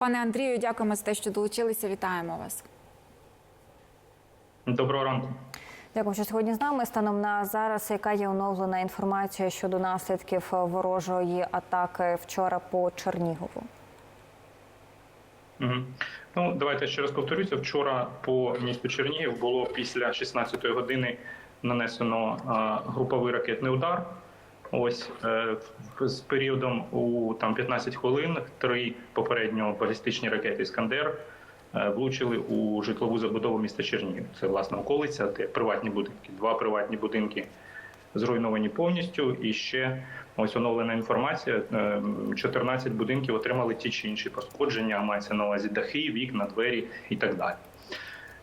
Пане Андрію, дякуємо за те, що долучилися. Вітаємо вас. Доброго ранку. Дякую, що сьогодні з нами. Станом на зараз, яка є оновлена інформація щодо наслідків ворожої атаки вчора по Чернігову? Угу. Ну, давайте ще раз повторюся. Вчора по місту Чернігів було після 16-ї години нанесено а, груповий ракетний удар. Ось е, з періодом у там 15 хвилин три попередньо балістичні ракети Іскандер е, влучили у житлову забудову міста Чернігів. Це власне околиця, де приватні будинки, два приватні будинки зруйновані повністю. І ще ось оновлена інформація: е, 14 будинків отримали ті чи інші пошкодження. Мається на увазі дахи, вікна, двері і так далі.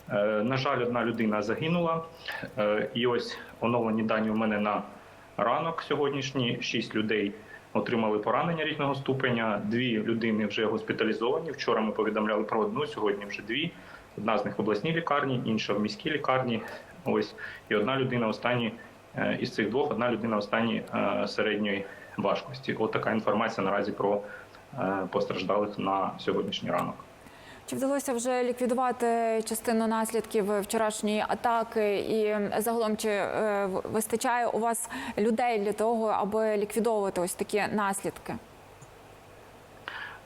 Е, На жаль, одна людина загинула. Е, І ось оновлені дані у мене на ранок сьогоднішній. Шість людей отримали поранення різного ступеня. Дві людини вже госпіталізовані. Вчора ми повідомляли про одну, сьогодні вже дві. Одна з них в обласній лікарні, інша в міській лікарні. Ось і одна людина останні е, із цих двох, одна людина останні е, середньої важкості. От інформація наразі про е, постраждалих на сьогоднішній ранок. Чи вдалося вже ліквідувати частину наслідків вчорашньої атаки? І загалом чи е, вистачає у вас людей для того, аби ліквідовувати ось такі наслідки?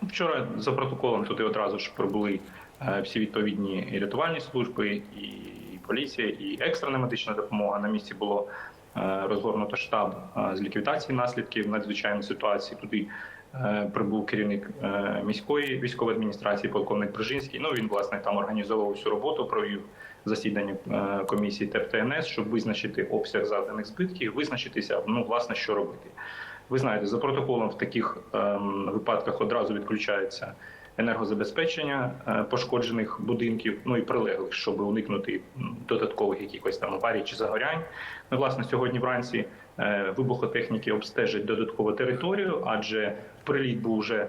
Вчора за протоколом туди одразу ж прибули е, всі відповідні і рятувальні служби, і поліція, і екстрена медична допомога. На місці було е, розгорнуто штаб з ліквідації наслідків надзвичайної ситуації. Туди прибув керівник е, міської військової адміністрації, полковник Брижинський. Ну він власне там організовував всю роботу, провів засідання е, комісії ТЕП-ТНС, щоб визначити обсяг завданих збитків, визначитися, ну власне, що робити. Ви знаєте, за протоколом в таких ем, випадках одразу відключається енергозабезпечення е, пошкоджених будинків, ну і прилеглих, щоб уникнути додаткових якихось там аварій чи загорянь. Ну, власне, сьогодні вранці е, вибухотехніки обстежать додаткову територію, адже приліт був вже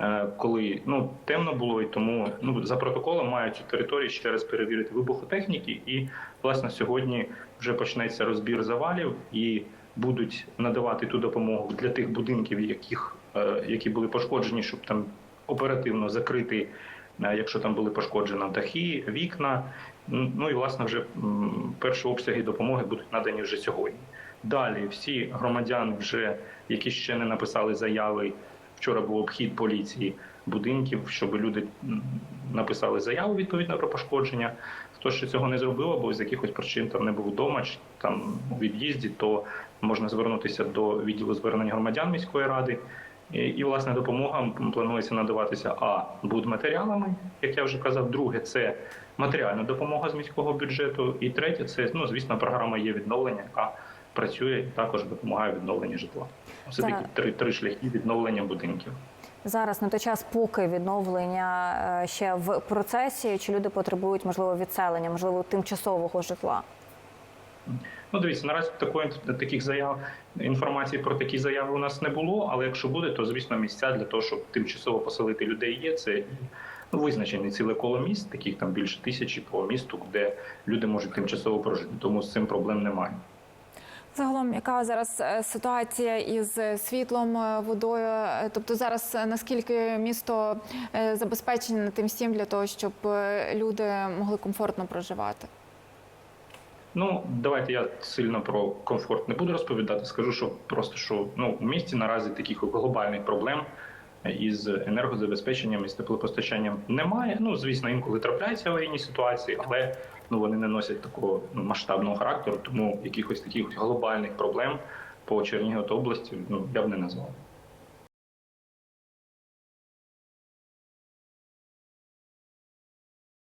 е, коли ну темно було, і тому ну за протоколом мають цю територію ще раз перевірити вибухотехніки. І власне сьогодні вже почнеться розбір завалів і будуть надавати ту допомогу для тих будинків, яких е, які були пошкоджені, щоб там оперативно закрити, е, якщо там були пошкоджені дахи, вікна. Ну і власне вже перші обсяги допомоги будуть надані вже сьогодні. Далі всі громадяни, вже які ще не написали заяви. Вчора був обхід поліції будинків, щоб люди написали заяву відповідно про пошкодження. Хто ще цього не зробив, або з якихось причин там не був вдома, чи там у від'їзді, то можна звернутися до відділу звернень громадян міської ради. І, і власне допомога планується надаватися а будматеріалами, як я вже казав. Друге, це матеріальна допомога з міського бюджету. І третє, це ну звісно, програма є відновлення, яка працює і також допомагає відновленні житла. Це такі три, три шляхи відновлення будинків. Зараз на той час, поки відновлення е, ще в процесі, чи люди потребують можливо відселення, можливо, тимчасового житла? Ну, дивіться, наразі такої таких заяв інформації про такі заяви у нас не було. Але якщо буде, то звісно місця для того, щоб тимчасово поселити людей, є це ну, визначений ціле коло міст, таких там більше тисячі по місту, де люди можуть тимчасово прожити. Тому з цим проблем немає. Загалом, яка зараз е, ситуація із світлом, е, водою? Е, Тобто зараз е, наскільки місто е, забезпечене тим всім для того, щоб е, люди могли комфортно проживати? Ну, давайте я сильно про комфорт не буду розповідати. Скажу, що просто що ну в місті наразі таких глобальних проблем із енергозабезпеченням і теплопостачанням немає. Ну, звісно, інколи трапляються аварійні ситуації, але ну вони не носять такого ну, масштабного характеру, тому якихось таких глобальних проблем по Чернігівській області ну я б не назвав.